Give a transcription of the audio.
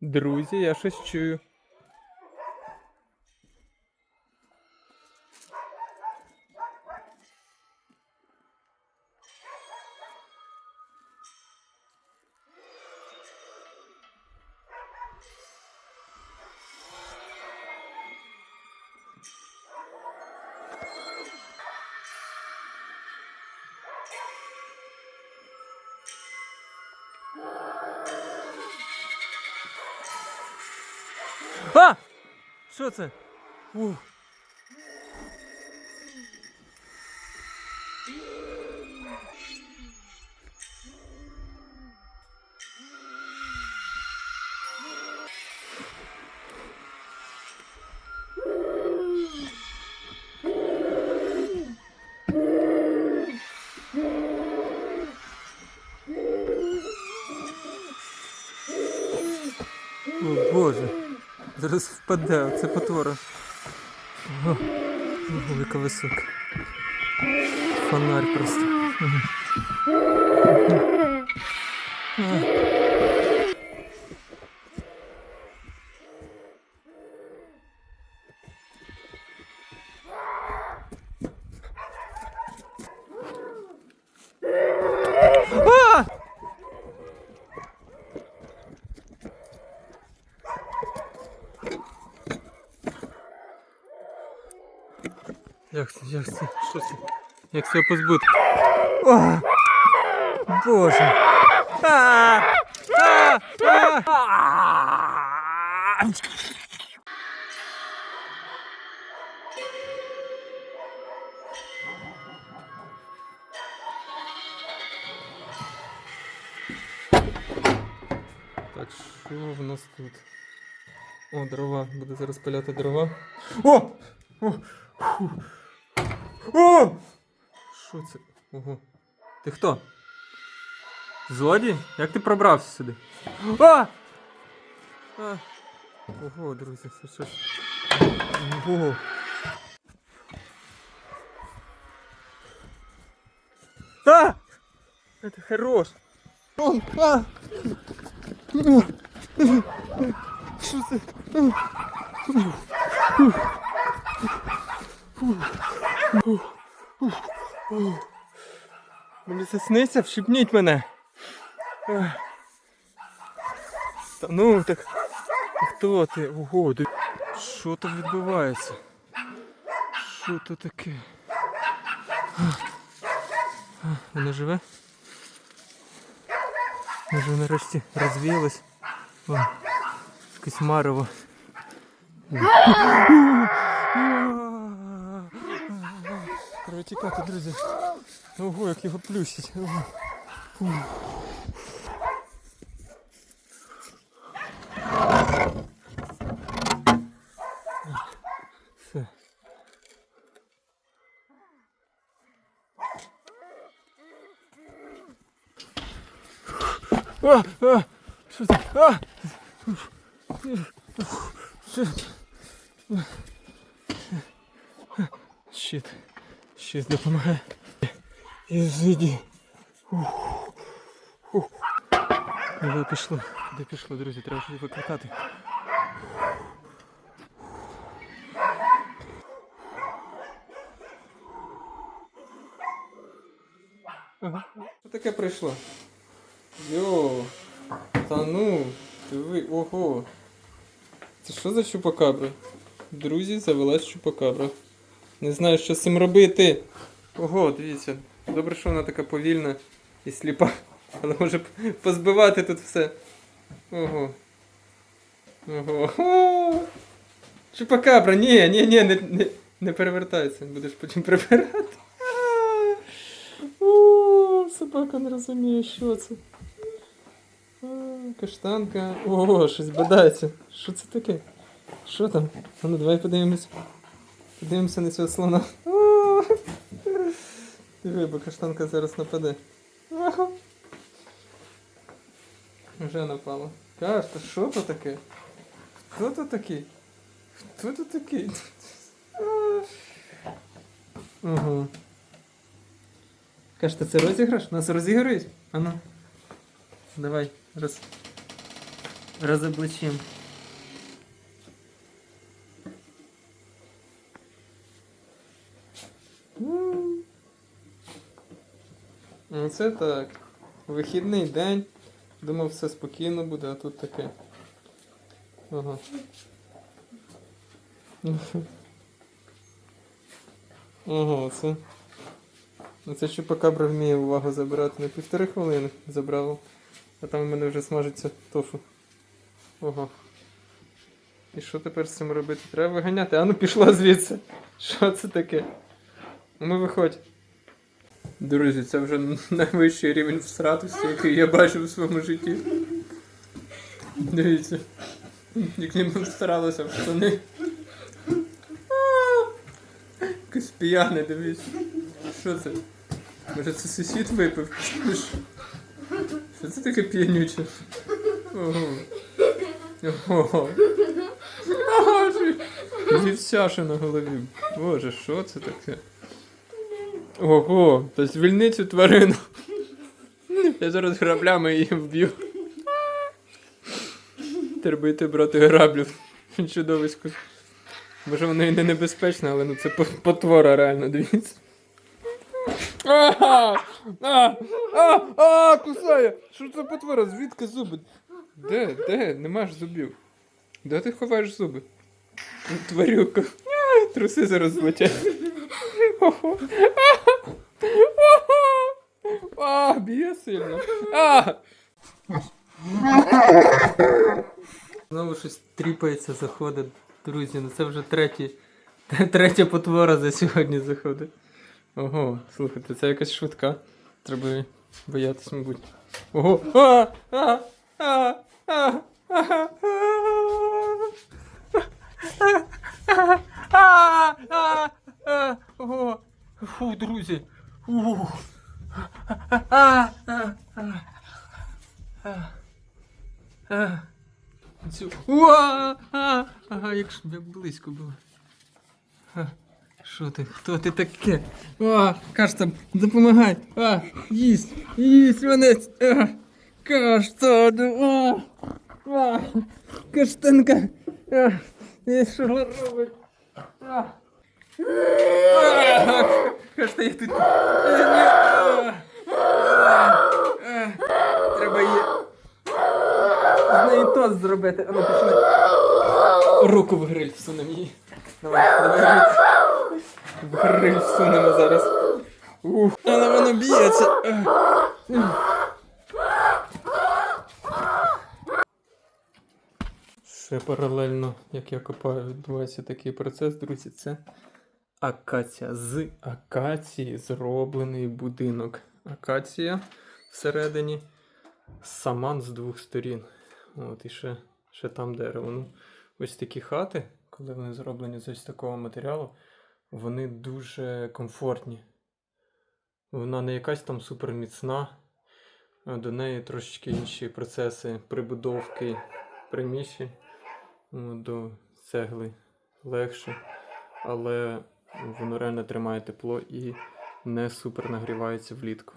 Друзі, я щось чую. А! Що це? Ух. Зараз впаде, це потвора. Ого, яка висока. Фонарь просто. Як це, як це? Що це? Як це позбути? О! Боже! А! А! А! А! Так, що в нас тут? О, дрова. Буду зараз пиляти дрова. О! О! Фу. О! Що це? Ого. Ти хто? Злодій? Як ти пробрався сюди? А! а! Ого, друзі, це щось. Ого. А! Это хорош. Он, а! Що це? Мені це сниться, вщипніть мене. Та ну так. Хто ти? Ого, ти. Що там відбувається? Що то таке? Вона живе? Може нарешті розвіялась? Якесь марево. Треба тікати, друзі. Ого, як його плющить. Фу. Все. А, а, що це? А! Щит. Щит допомагає. Ізиді. Де пішло? Де пішло, друзі? Треба щось викликати. Що таке прийшло? Йо. Та ну, диви, ого. Це що за щупакабра? Друзі, завелась щупакабра. Не знаю, що з цим робити. Ого, дивіться. Добре, що вона така повільна і сліпа. Але може позбивати тут все. Ого. Ого. О! Чупакабра, ні, ні, ні, не, не, не перевертайся. Будеш потім прибирати. О, собака не розуміє, що це. Каштанка. О, щось бодається. Що це таке? Що там? Ну давай подивимось. Подивимося на цього слона. Диви, бо каштанка зараз нападе. Вже напала. Кашта, що то таке? Хто то такий? Хто то такий? Ага. Кашта, це розіграш? Нас розіграють? Ану. Давай, раз. Розоблачим. Ну це так. Вихідний день. Думав, все спокійно буде, а тут таке. Ага. Ага, це. Ну це чупакабра вміє увагу забирати на півтори хвилини забрало. А там у мене вже смажиться тофу. Ого. І що тепер з цим робити? Треба виганяти. А ну пішла звідси. Що це таке? Ну виходь. Друзі, це вже найвищий рівень всратості, який я бачив в своєму житті. Дивіться. Як ніби старалася в штани. Якось п'яне, дивіться. Що це? Може це сусід випив? Що? Це таке п'янюче? Ого. Ого. Дівчаша на голові. Боже, що це таке? Ого, та звільни цю тварину. Я зараз граблями її вб'ю. Треба йти брати граблю. Чудовисько. Може воно і не небезпечне, але ну це потвора реально, дивіться. А, а, а, а, кусає! Що це потвора? Звідки зуби? Де, де? Нема ж зубів. Де ти ховаєш зуби? Тварюка. Труси зараз злетять. А, б'є сильно. Знову щось тріпається, заходить. Друзі, ну це вже третій, третя потвора за сьогодні заходить. Ого, слухайте, це якась швидка. Треба її боятись, мабуть. Ого! А! А! А! А! А! А! Ого! Друзі! Ух! А! Ага, як, ж- як близько було. Що ти? Хто ти таке? А, каштан, допомагай! А, їсть! Їсть мене! Каштан! А, а, каштанка! А, що робить? А, каштан, я тут... А, а, Треба її... З неї тост зробити. А ну пішли. Руку в гриль всунемо її. Давай, давай. В гриль всунемо зараз. Ух, але воно б'ється. Ще паралельно, як я копаю, відбувається такий процес, друзі, це акація. З акації зроблений будинок. Акація всередині, саман з двох сторін. От, і ще, ще там дерево. Ну, ось такі хати, коли вони зроблені з ось такого матеріалу, вони дуже комфортні. Вона не якась там суперміцна, до неї трошечки інші процеси прибудовки приміщень ну, до цегли легше, але воно реально тримає тепло і не супер нагрівається влітку.